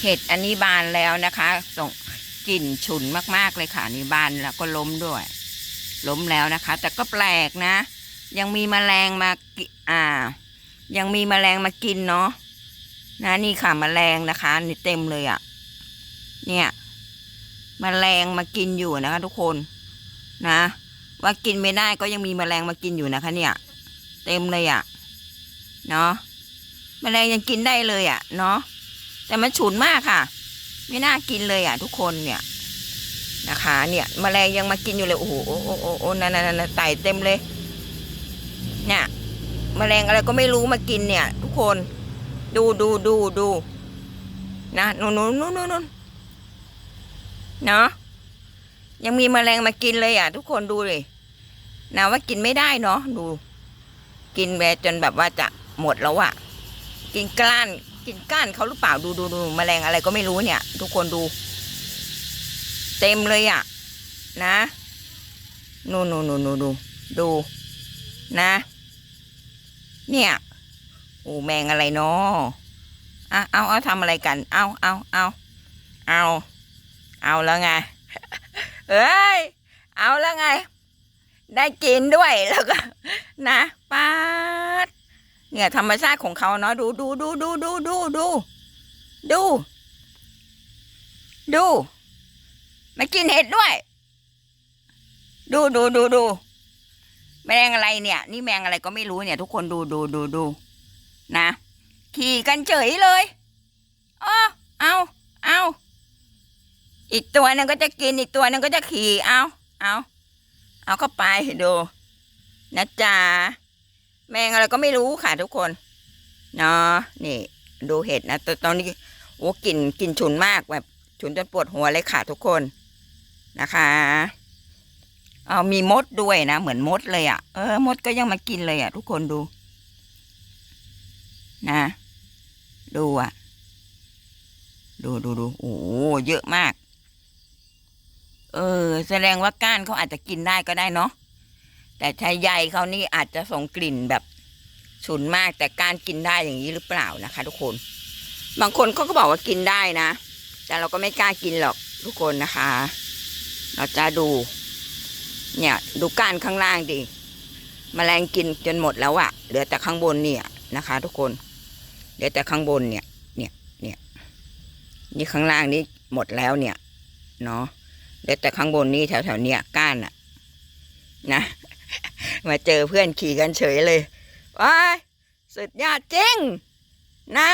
เห็ดอันนี้บานแล้วนะคะส่งกลิ่นฉุนมากๆเลยค่ะนี่บานแล้วก็ล้มด้วย ล้มแล้วนะคะ แต่ก็แปลกนะ ยังมีแมลงมากิอ่า ยังมีแมลงมากินเนาะนะนี่ค่ะแมลงนะคะนี่เต็มเลยอะ่ะ เนี่ยมแมลงมากินอยู่นะคะ ทุกคนนะ ว่ากินไม่ได้ก็ยังมีแมลงมากินอยู่นะคะ เนี่ย เต็มเลยอะ่ะเนาะแมลงยังกินได้เลยอะ่ะ เนาะ แต่มันฉุนมากค่ะ ไม่น่ากินเลยอะ ทุกคนเนี่ยนะคะ เนี่ยมแมลงยังมากินอยู่เลยโอ้โหโอ้โหโอ้โหนั่นนั่นนั่นไต่เต็มเลย เนี่ยมแมลงอะไรก็ไม่รู้มากินเนี่ย ทุกคน ดูดูดูดูนะนู่นนู่นนู่นนู่นเนาะยังมีมแมลงมากินเลยอะ ทุกคนดูเลยนะว่ากินไม่ได้เนาะดู กินไปจนแบบว่าจะหมดแล้วอะ กินกล้าน กินก้านเขาหรือเปล่าดูดูดูแมลงอะไรก็ไม่รู้เนี่ย ทุกคนดู เต็มเลยอะ นะนู่นนู่นนู่นนู่นดูดูนะ เนี่ยโอ้แมงอะไรเนาะอะเอาเอาทำอะไรกัน เอาเอาเอาเอาเอาแล้วไงเอ้ยเอาแล้วไง ได้กินด้วยแล้วก็นะ เนี่ยธรรมชาติของเขาเนาะดูดูดูดูดูดูดูดู ดูมากินเห็ดด้วย ดูดูดูดูแมงอะไรเนี่ย นี่แมงอะไรก็ไม่รู้เนี่ย ทุกคนดูดูดูดูนะ ขี่กันเฉยเลยอ๋อเอาเอาอีกตัวนึงก็จะกินอีกตัวนึงก็จะขี่เอาเอาเอาเข้าไปดูนะจ๊ะ แมงอะไรก็ไม่รู้ค่ะทุกคนเนาะนี่ดูเห็ดนะตตอนนี้โอ้กลิ่นกลิ่นฉุนมากแบบฉุนจนปวดหัวเลยค่ะทุกคนนะคะเอามีมดด้วยนะเหมือนมดเลยอะ่ะ เออมดก็ยังมากินเลยอะ่ะ ทุกคนดู นะ ดูอะ่ะ ดูดูดูโอ้เยอะมาก เออ แสดงว่าก้านเขาอาจจะกินได้ก็ได้เนาะ แต่ชายใยเขานี่อาจจะส่งกลิ่นแบบฉุนมากแต่กานกินได้อย่างนี้หรือเปล่านะคะ ทุกคน บางคนเขาก็บอกว่ากินได้นะ แต่เราก็ไม่กล้ากินหรอกทุกคนนะคะ เราจะดู เนี่ย ดูก้านข้างล่างดิมแมลงกินจนหมดแล้วอะเหลือแต่ข้างบนเนี่ยนะคะ ทุกคน เหลือแต่ข้างบนเนี่ย เนี่ยเนี่ยนี่ข้างล่างนี่หมดแล้วเนี่ยเนาะเหลือแต่ข้างบนนี่แถวแถวๆเนี่ยก้านอะนะ มาเจอเพื่อนขี่กันเฉยเลยว้ายสุดยอดจริงนะ